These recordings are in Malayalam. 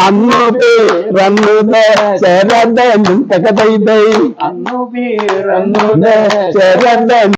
അന്നു പേറന്നു ചേരണ്ടും തകതൈതൈ അന്നു പീറന്നു ശരദൻ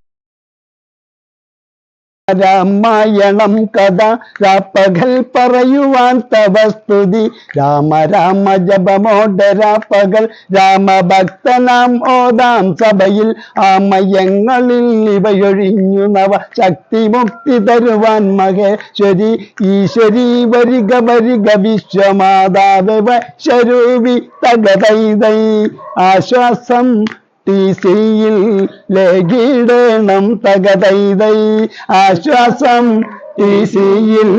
രാമായണം കഥ രാപ്പകൽ പറയുവാൻ തവസ്തുതി രാമ രാമ ജപമോടര രാപ്പകൽ രാമഭക്തനാം ഓതാം സഭയിൽ. ആമയങ്ങളിൽ ഇവയൊഴിഞ്ഞു നവ ശക്തി മുക്തി തരുവാൻ മഹേശ്വരി. ഈശ്വരി വരിക വരിക വിശ്വമാതാവ് ശരൂപി തകതൈതൈ. ആശ്വാസം ടി സിയിൽ ലേഖിടണം തകതൈതൈ. ആശ്വാസം ടി സിയിൽ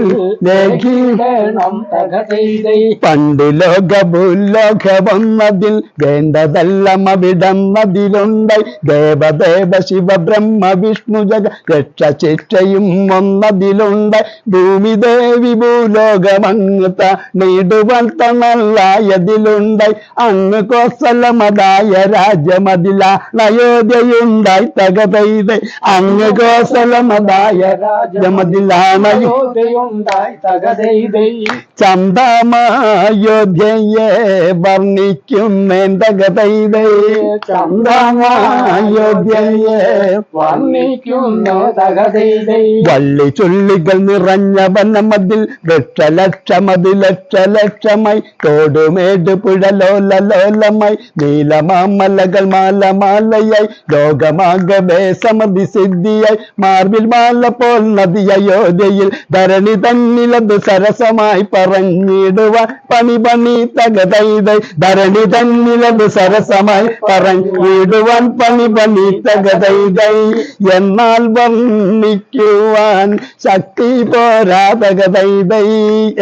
ലേഖിട ണം തകതൈതൈ പണ്ട് ലോക ഭൂലോക വന്നതിൽ വേണ്ടതെല്ലാം അവിടന്നതിലുണ്ടായി ദേവദേവ ശിവ ബ്രഹ്മ വിഷ്ണു ജഗ രക്ഷ ശിക്ഷയും ഒന്നതിലുണ്ടായി ഭൂമി ദേവി ഭൂലോകമങ്ങ് നീടുവാൻ തണലായതിലുണ്ടായി. അങ്ങ് കോസലമതായ രാജ്യമതിലാണയോധ്യയുണ്ടായി തകതൈത് അങ്ങ് കോസലമതായ രാജ്യമതിലാണയോ അയോധ്യയുണ്ടായി തകതൈതൈ ചന്ദമായോധ്യയെ വർണിക്കുന്നേൻ തകതൈതേ ചന്ദമായോധ്യയെ വർണിക്കുന്നു വള്ളി ചുള്ളികൾ നിറഞ്ഞ വനമതിൽ വൃക്ഷലക്ഷമതി ലക്ഷലക്ഷമായി തോടുമേട് പുഴലോല ലോലമായി നീലമാമലകൾ മാല മാലയായി ലോകമാകവേ സമതി സിദ്ധിയായി മാർബിൽ മാല പോൽ നദി അയോധ്യയിൽ ധരണി തന്നിലത് സരസമായി പറഞ്ഞിടുവാൻ പണി പണി തകതൈതൈ ധരണി തന്നിലത് സരസമായി പറഞ്ഞിടുവാൻ പണി പണി തകതൈതൈ എന്നാൽ വർണിക്കുവാൻ ശക്തി പോരാ തകതൈതൈ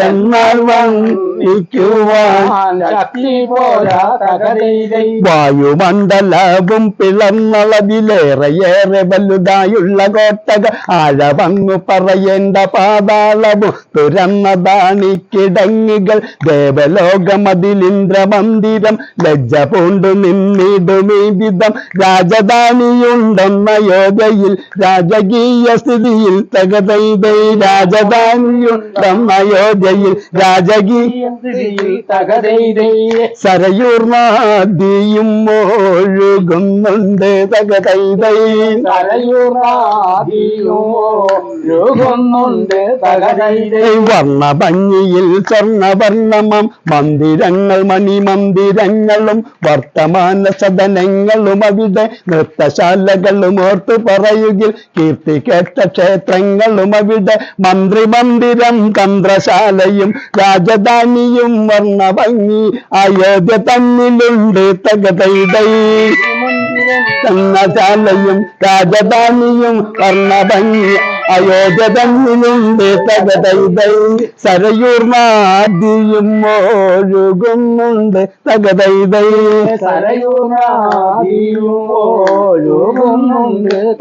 എന്നാൽ വർണിക്കുവാൻ ശക്തി പോരാ തകതൈതൈ വായുമണ്ഡലവും പിളർന്നളവിലേറെയേറെ വലുതായുള്ള കോട്ടക ആഴവങ്ങു പറയേണ്ട പാതാളവും തുറന്നതാണി ദേവലോകമതിലിന്ദ്ര ദേവലോകമതിലിന്ദ്രമന്ദിരം ലജ്ജ പൂണ്ടു നിന്നിടുമീ വിധം രാജധാനിയുണ്ടെന്ന യോഗയിൽ രാജകീയ സ്ഥിതിയിൽ തകതൈതൈ രാജധാനിയുണ്ടെന്ന യോഗയിൽ രാജകീയ സ്ഥിതിയിൽ സരയൂർ നദിയും ഒഴുകുന്നുണ്ട് തകതൈതൈ തലയുറാതിയുണ്ട് തകതൈതൈ വർണ ഭംഗിയിൽ സ്വർണവർണമം മന്ദിരങ്ങൾ മണിമന്ദിരങ്ങളും വർത്തമാന സദനങ്ങളും അവിടെ നൃത്തശാലകളും ഓർത്തു പറയുകിൽ കീർത്തി കേട്ട ക്ഷേത്രങ്ങളും അവിടെ. മന്ത്രി മന്ദിരം തന്ത്രശാലയും രാജധാനിയും വർണ ഭംഗി അയോധ്യ തന്നിലുണ്ട് തകതൈതൈ തന്നശാലയും രാജധാനിയും അയോധ്യ തന്നിലുണ്ട് തകതൈതൈ സരയൂർ നാദിയും ഒഴുകുന്നുണ്ട് തകതൈതൈ സരയുറാതിയുണ്ട്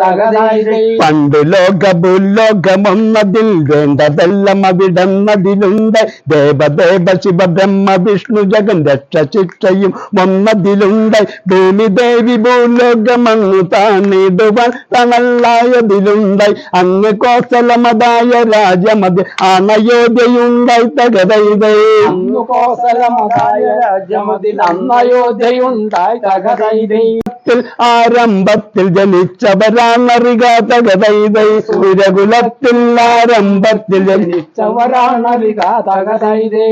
തകതൈതൈ. പണ്ട് ലോക ഭൂലോകമൊന്നതിൽ വേണ്ടതെല്ലാം അവിടന്നതിലുണ്ട്. ദേവദേവ ശിവ ബ്രഹ്മ വിഷ്ണു ജഗൻ രക്ഷ ശിക്ഷയും ഒന്നതിലുണ്ട്. ഭൂമി ദേവി ഭൂലോകമെന്ന് താണിടുവാൻ തണലായതിലുണ്ടായി അങ്ങ് കോസലമതായ രാജമത് അനയോധ്യയുണ്ടായി തകതൈതേ അന്നു കോസലമതായ രാജ്യമതിൽ അന്നയോധ്യയുണ്ടായി തകതൈതൈ ആരംഭത്തിൽ ജനിച്ചവരാണറിക തകതൈതൈ സൂര്യകുലത്തിൽ ആരംഭത്തിൽ ജനിച്ച ജനിച്ചവരാണറിക തകതൈതൈ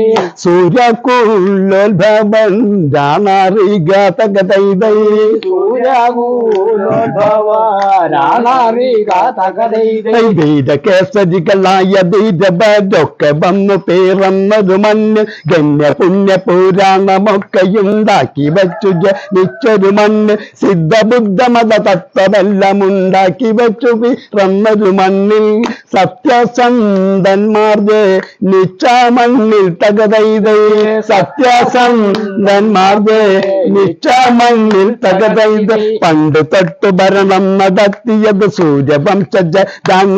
തകതൈതൈ ധീരകേസരികളായ ധീരഭരൊക്കെ വന്നു പേറന്നതു മണ്ണ് ഗണ്യ പുണ്യ പുരാണമൊക്കെയുണ്ടാക്കി വച്ചു ജനിച്ചൊരു മണ്ണ് സിദ്ധബുദ്ധ മത തത്വമെല്ലാം ഉണ്ടാക്കി വച്ചു പിറന്നൊരു മണ്ണിൽ സത്യസന്ധന്മാർ നിച്ച മണ്ണിൽ തകതൈതേ. സത്യസന്ധന്മാർ നിശ്ചമണ്ണിൽ തകതൈത്. പണ്ട് തൊട്ടു ഭരണം നടത്തിയത് സൂര്യവംശജ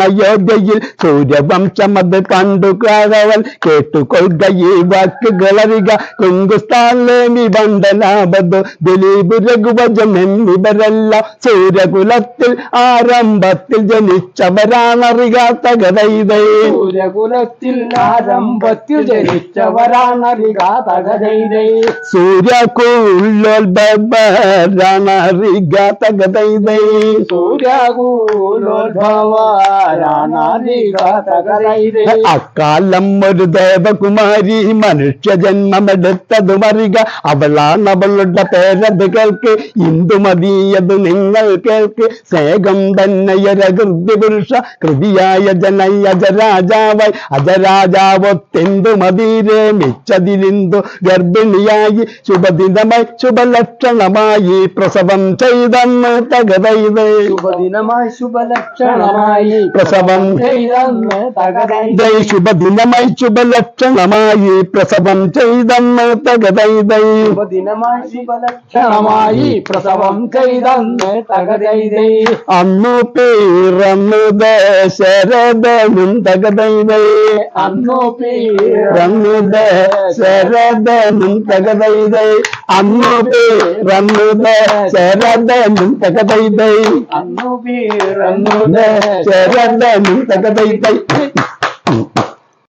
അയോധ്യയിൽ സൂര്യവംശമത് കണ്ടു കാവൽ കേട്ടുകൊള്ളുക ഈ വാക്കുകളറിക കുങ്കുസ്ഥാലേമി ബണ്ടലാബദ് ദിലീപ് രഘുവജൻ എന്നിവരെല്ലാം. സൂര്യകുലത്തിൽ ആരംഭത്തിൽ ജനിച്ചവരാണറിക തകതൈതേ സൂര്യകുലത്തിൽ ആരംഭത്തിൽ ജനിച്ചവരാണറിക തകതൈതൈ സൂര്യകുലോത്ഭവരാണറിക തകതൈതേ സൂര്യകൂലോത്ഭവരാണറിക തകതൈതൈ അക്കാലം ഒരു ദേവകുമാരി മനുഷ്യ ജന്മമെടുത്തതുമറിക അവളാണ് അവളുടെ പേരത് കേൾക്ക്. ഇന്ദുമതിയത് നിങ്ങൾ കേൾക്ക്. സ്നേഹം തന്നെയൊരകൃതി പുരുഷ കൃതിയായ ജനയ അജരാജാവായി. അജരാജാവൊത്തെന്തുമതിരെ മിച്ചതിരിന്തു ഗർഭിണിയായി. ശുഭദിനമായി ശുഭലക്ഷണമായി പ്രസവം ചെയ്തെന്ന് തകതൈതേ ശുഭദിനമായി ശുഭലക്ഷണമായി. പ്രസവം ചെയ്തെന്ന് തകതൈതൈ ദൈ ശുഭദിനമായി ശുഭലക്ഷണമായി പ്രസവം ചെയ്തെന്ന് തകതൈതൈ ശുഭദിനമായി ശുഭലക്ഷണമായി പ്രസവം ചെയ്തെന്ന് തകതൈതൈ അന്നു പിറന്നു ദശരഥനും തകതൈതൈ അന്നു റന്നു ദശരഥനും തകതൈതൈ അന്നു പിറന്നു ദശരഥനും തകതൈതൈ. അന്നു പിറന്നു ദശരഥനും തകതൈതൈ.